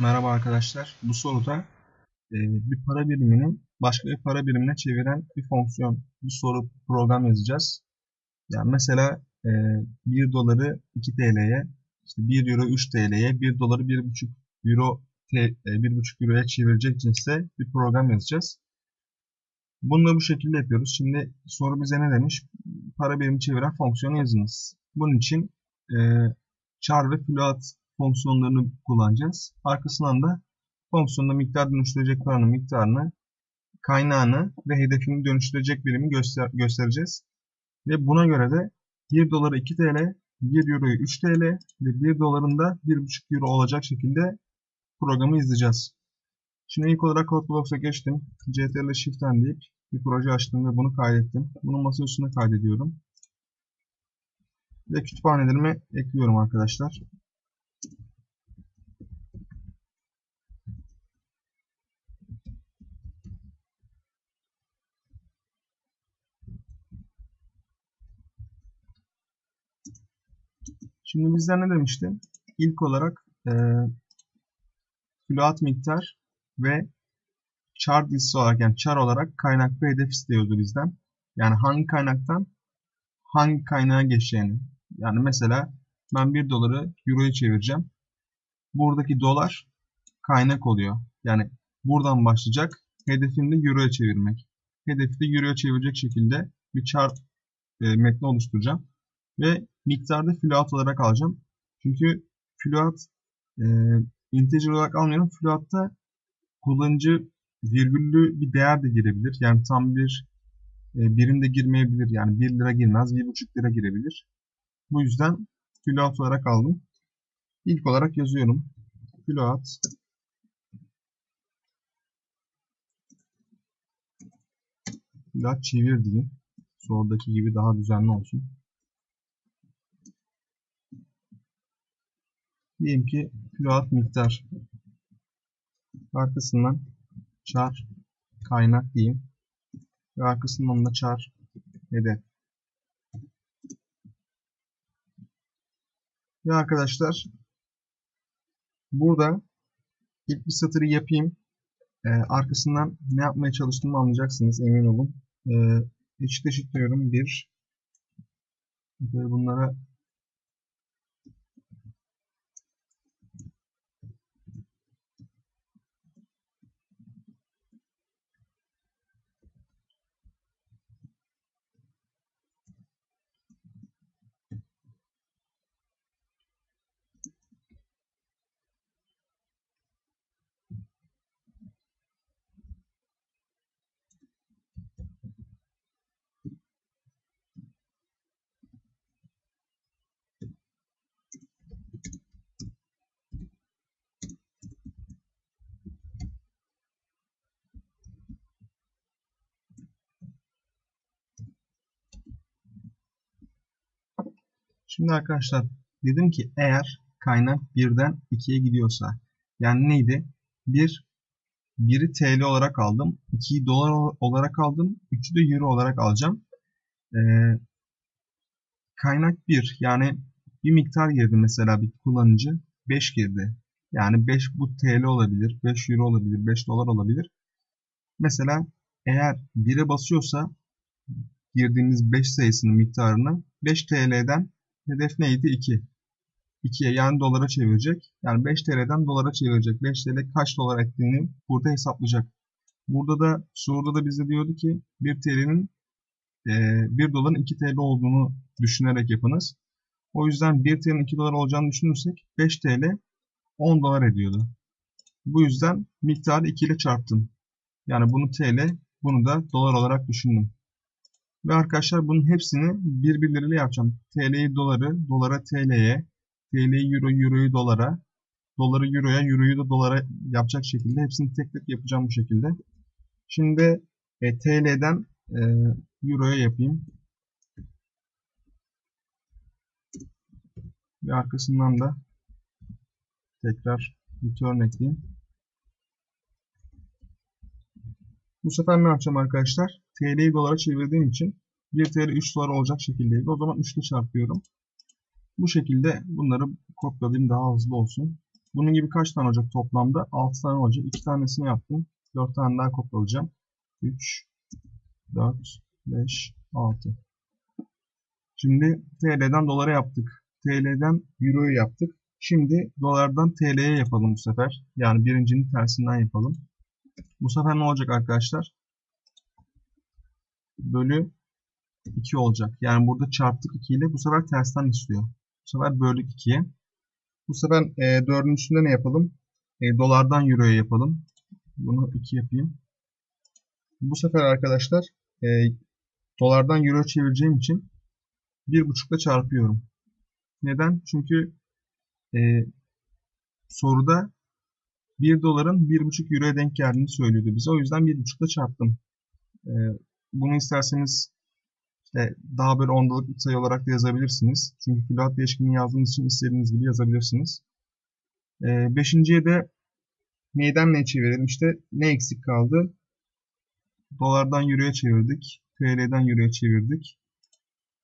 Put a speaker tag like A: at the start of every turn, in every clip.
A: Merhaba arkadaşlar. Bu soruda e, bir para birimini başka bir para birimine çeviren bir fonksiyon, bir soru program yazacağız. Yani mesela e, 1 doları 2 TL'ye, işte 1 euro 3 TL'ye, 1 doları 1,5 euro e, 1,5 euroya çevirecek cinste bir program yazacağız. Bunu da bu şekilde yapıyoruz. Şimdi soru bize ne demiş? Para birimi çeviren fonksiyonu yazınız. Bunun için e, char ve float fonksiyonlarını kullanacağız. Arkasından da fonksiyonda miktar dönüştürecek paranın miktarını, kaynağını ve hedefini dönüştürecek birimi göster göstereceğiz. Ve buna göre de 1 doları 2 TL, 1 euroyu 3 TL ve 1 doların da 1,5 euro olacak şekilde programı izleyeceğiz. Şimdi ilk olarak CodeBlocks'a geçtim. CTRL Shift'ten deyip bir proje açtım ve bunu kaydettim. Bunu masa üstüne kaydediyorum. Ve kütüphanelerime ekliyorum arkadaşlar. Şimdi bizden ne demişti? İlk olarak e, float miktar ve char dizisi olarak yani char olarak kaynak ve hedef istiyordu bizden. Yani hangi kaynaktan hangi kaynağa geçeceğini. Yani mesela ben 1 doları euroya çevireceğim. Buradaki dolar kaynak oluyor. Yani buradan başlayacak. Hedefim de euroya çevirmek. Hedefi de euroya çevirecek şekilde bir char e, metni oluşturacağım. Ve miktarda float olarak alacağım. Çünkü float e, integer olarak almıyorum. Float'ta kullanıcı virgüllü bir değer de girebilir. Yani tam bir e, birim de girmeyebilir. Yani 1 lira girmez, 1,5 lira girebilir. Bu yüzden float olarak aldım. İlk olarak yazıyorum. Float float çevir diyeyim. Sorudaki gibi daha düzenli olsun. Diyelim ki float miktar. Arkasından char kaynak diyeyim. Ve arkasından da char hedef. Ve arkadaşlar burada ilk bir satırı yapayım. Ee, arkasından ne yapmaya çalıştığımı anlayacaksınız emin olun. Ee, eşit eşitliyorum bir bunlara Şimdi arkadaşlar dedim ki eğer kaynak 1'den 2'ye gidiyorsa yani neydi? 1 1'i TL olarak aldım. 2'yi dolar olarak aldım. 3'ü de euro olarak alacağım. Ee, kaynak 1 yani bir miktar girdi mesela bir kullanıcı 5 girdi. Yani 5 bu TL olabilir, 5 euro olabilir, 5 dolar olabilir. Mesela eğer 1'e basıyorsa girdiğimiz 5 sayısının miktarını 5 TL'den Hedef neydi? 2. 2'ye yani dolara çevirecek. Yani 5 TL'den dolara çevirecek. 5 TL kaç dolar ettiğini burada hesaplayacak. Burada da soruda da bize diyordu ki 1 TL'nin e, 1 doların 2 TL olduğunu düşünerek yapınız. O yüzden 1 TL'nin 2 dolar olacağını düşünürsek 5 TL 10 dolar ediyordu. Bu yüzden miktarı 2 ile çarptım. Yani bunu TL, bunu da dolar olarak düşündüm. Ve arkadaşlar bunun hepsini birbirleriyle yapacağım. TL'yi doları, dolara TL'ye, TL'yi euro, euroyu dolara, doları euroya, euroyu da dolara yapacak şekilde hepsini tek tek yapacağım bu şekilde. Şimdi e, TL'den e, euroya yapayım. Ve arkasından da tekrar return ekleyeyim. Bu sefer ne yapacağım arkadaşlar? TL'yi dolara çevirdiğim için 1 TL 3 dolar olacak şekildeydi. O zaman 3 ile çarpıyorum. Bu şekilde bunları kopyalayayım daha hızlı olsun. Bunun gibi kaç tane olacak toplamda? 6 tane olacak. 2 tanesini yaptım. 4 tane daha kopyalayacağım. 3, 4, 5, 6. Şimdi TL'den dolara yaptık. TL'den Euro'yu yaptık. Şimdi dolardan TL'ye yapalım bu sefer. Yani birincinin tersinden yapalım. Bu sefer ne olacak arkadaşlar? Bölü 2 olacak. Yani burada çarptık 2 ile bu sefer tersten istiyor. Bu sefer böldük 2'ye. Bu sefer e, 4'ün üstünde ne yapalım? E, dolardan Euro'ya yapalım. Bunu 2 yapayım. Bu sefer arkadaşlar e, dolardan Euro çevireceğim için 1.5 ile çarpıyorum. Neden? Çünkü e, soruda 1 doların 1.5 euroya denk geldiğini söylüyordu bize. O yüzden 1.5 ile çarptım. E, bunu isterseniz işte daha böyle ondalık bir sayı olarak da yazabilirsiniz. Çünkü float değişkenini yazdığınız için istediğiniz gibi yazabilirsiniz. E, beşinciye de neyden ne çevirelim? İşte ne eksik kaldı? Dolardan euroya çevirdik. TL'den euroya çevirdik.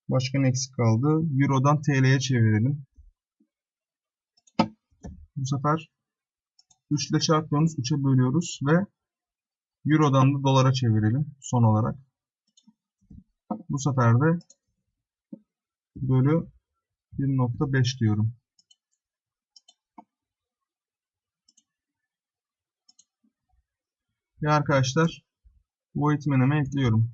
A: Başka ne eksik kaldı? Euro'dan TL'ye çevirelim. Bu sefer 3 ile çarpıyoruz. 3'e bölüyoruz ve Euro'dan da dolara çevirelim son olarak. Bu sefer de bölü 1.5 diyorum. Ve arkadaşlar bu eğitmenime ekliyorum.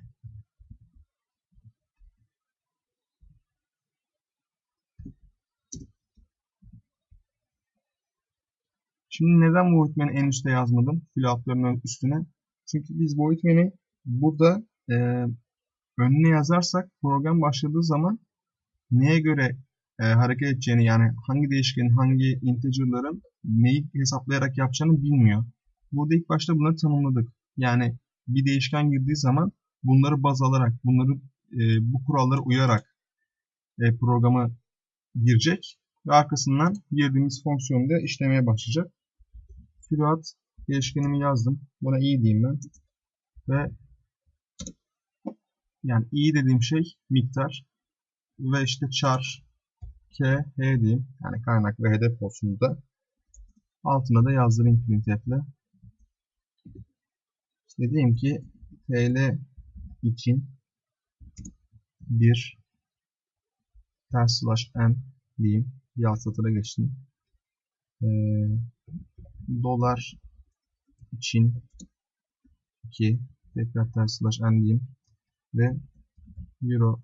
A: Şimdi neden bu eğitmeni en üste yazmadım? Filatların üstüne. Çünkü biz bu eğitmeni burada e, önüne yazarsak program başladığı zaman neye göre e, hareket edeceğini yani hangi değişkenin hangi integer'ların neyi hesaplayarak yapacağını bilmiyor. Burada ilk başta bunları tanımladık. Yani bir değişken girdiği zaman bunları baz alarak, bunları e, bu kurallara uyarak e, programı girecek ve arkasından girdiğimiz fonksiyonu da işlemeye başlayacak. Float değişkenimi yazdım. Buna i diyeyim ben. Ve yani i dediğim şey miktar ve işte char k h diyeyim. Yani kaynak ve hedef olsun da. Altına da yazdırayım printf ile. İşte diyeyim ki tl için bir ters slash n diyeyim. Bir alt satıra geçtim. Ee, dolar için 2 tekrar ters slash n diyeyim ve euro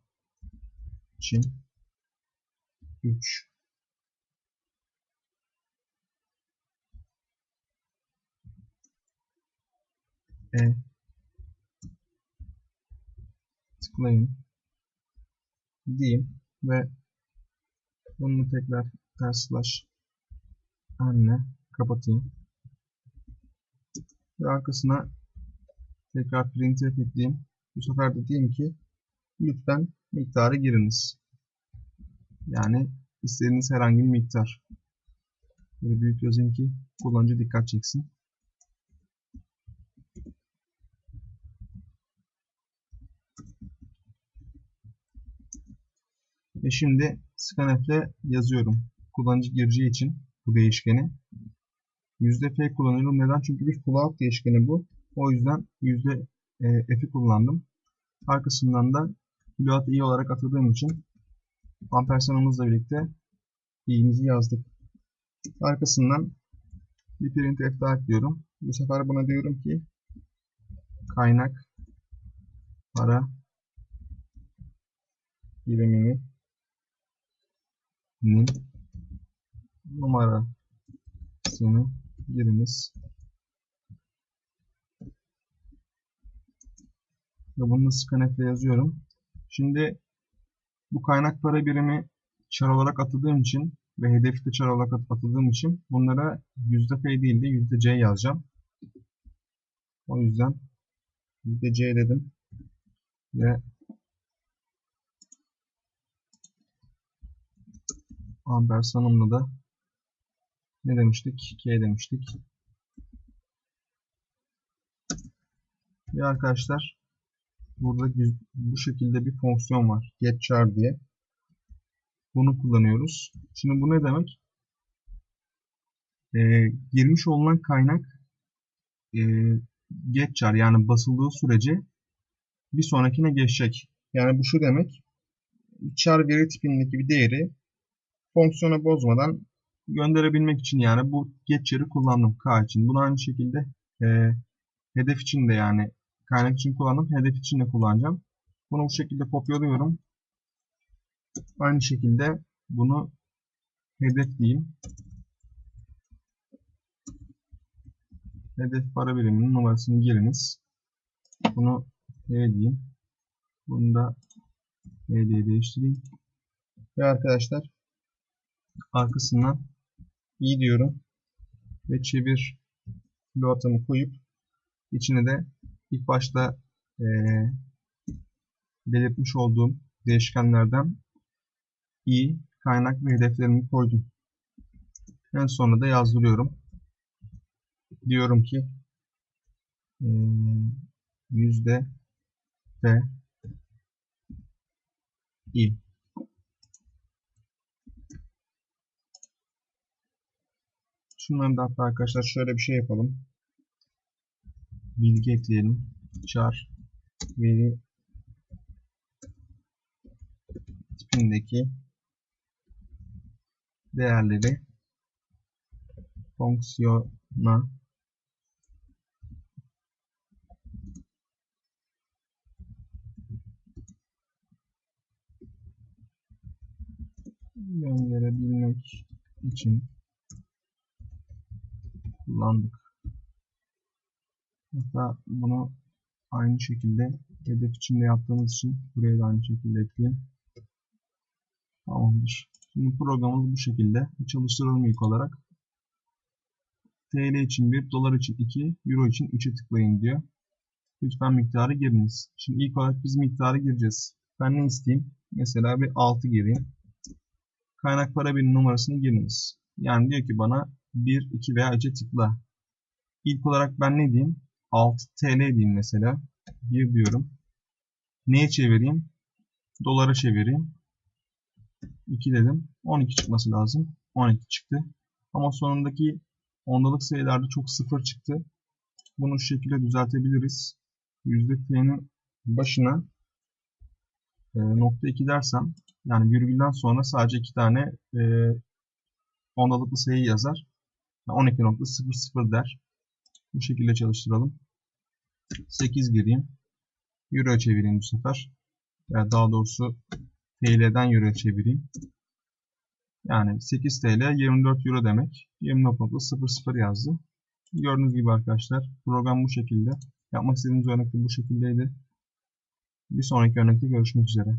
A: için 3 e tıklayın diyeyim ve bunu tekrar ters n kapatayım. Ve arkasına tekrar printf ekleyeyim. Bu sefer de diyeyim ki lütfen miktarı giriniz. Yani istediğiniz herhangi bir miktar. Böyle büyük yazayım ki kullanıcı dikkat çeksin. Ve şimdi scanf yazıyorum. Kullanıcı gireceği için bu değişkeni. %f kullanıyorum. Neden? Çünkü bir float değişkeni bu. O yüzden %f'i kullandım. Arkasından da float i olarak atadığım için ampersandımızla birlikte i'mizi yazdık. Arkasından bir printf daha ekliyorum. Bu sefer buna diyorum ki kaynak para birimini numarasını giriniz. Ve bunu scanf'le yazıyorum. Şimdi bu kaynak para birimi char olarak atadığım için ve hedefi de char olarak atadığım için bunlara %f değil de %c yazacağım. O yüzden %c dedim. Ve ampersanımla da ne demiştik? K demiştik. Ve arkadaşlar burada bu şekilde bir fonksiyon var. getChar diye. Bunu kullanıyoruz. Şimdi bu ne demek? e, girmiş olunan kaynak e, get char yani basıldığı sürece bir sonrakine geçecek. Yani bu şu demek. Char veri tipindeki bir değeri fonksiyona bozmadan gönderebilmek için yani bu get char'ı kullandım k için. Bunu aynı şekilde e, hedef için de yani kaynak için kullandım. Hedef için de kullanacağım. Bunu bu şekilde kopyalıyorum. Aynı şekilde bunu hedef diyeyim. Hedef para biriminin numarasını giriniz. Bunu E diyeyim. Bunu da E diye değiştireyim. Ve arkadaşlar arkasından i diyorum. Ve çevir float'ımı koyup içine de ilk başta e, belirtmiş olduğum değişkenlerden i kaynak ve hedeflerimi koydum. En sonunda da yazdırıyorum. Diyorum ki e, yüzde ve i. Şunları da hatta arkadaşlar şöyle bir şey yapalım. Bilgi ekleyelim. Char veri tipindeki değerleri fonksiyona gönderebilmek için kullandık. Hatta bunu aynı şekilde hedef içinde yaptığımız için buraya da aynı şekilde ekleyeyim. Tamamdır. Şimdi programımız bu şekilde. Çalıştıralım ilk olarak. TL için 1, dolar için 2, euro için 3'e tıklayın diyor. Lütfen miktarı giriniz. Şimdi ilk olarak biz miktarı gireceğiz. Ben ne isteyeyim? Mesela bir 6 gireyim. Kaynak para birimi numarasını giriniz. Yani diyor ki bana 1, 2 veya 3'e tıkla. İlk olarak ben ne diyeyim? 6 TL diyeyim mesela. 1 diyorum. Neye çevireyim? Dolara çevireyim. 2 dedim. 12 çıkması lazım. 12 çıktı. Ama sonundaki ondalık sayılarda çok sıfır çıktı. Bunu şu şekilde düzeltebiliriz. %t'nin başına e, nokta 2 dersem yani virgülden sonra sadece iki tane e, ondalıklı sayı yazar. 12.00 der. Bu şekilde çalıştıralım. 8 gireyim. Euro çevireyim bu sefer. Ya daha doğrusu TL'den Euro çevireyim. Yani 8 TL 24 Euro demek. 24.00 yazdı. Gördüğünüz gibi arkadaşlar program bu şekilde. Yapmak istediğimiz örnek de bu şekildeydi. Bir sonraki örnekte görüşmek üzere.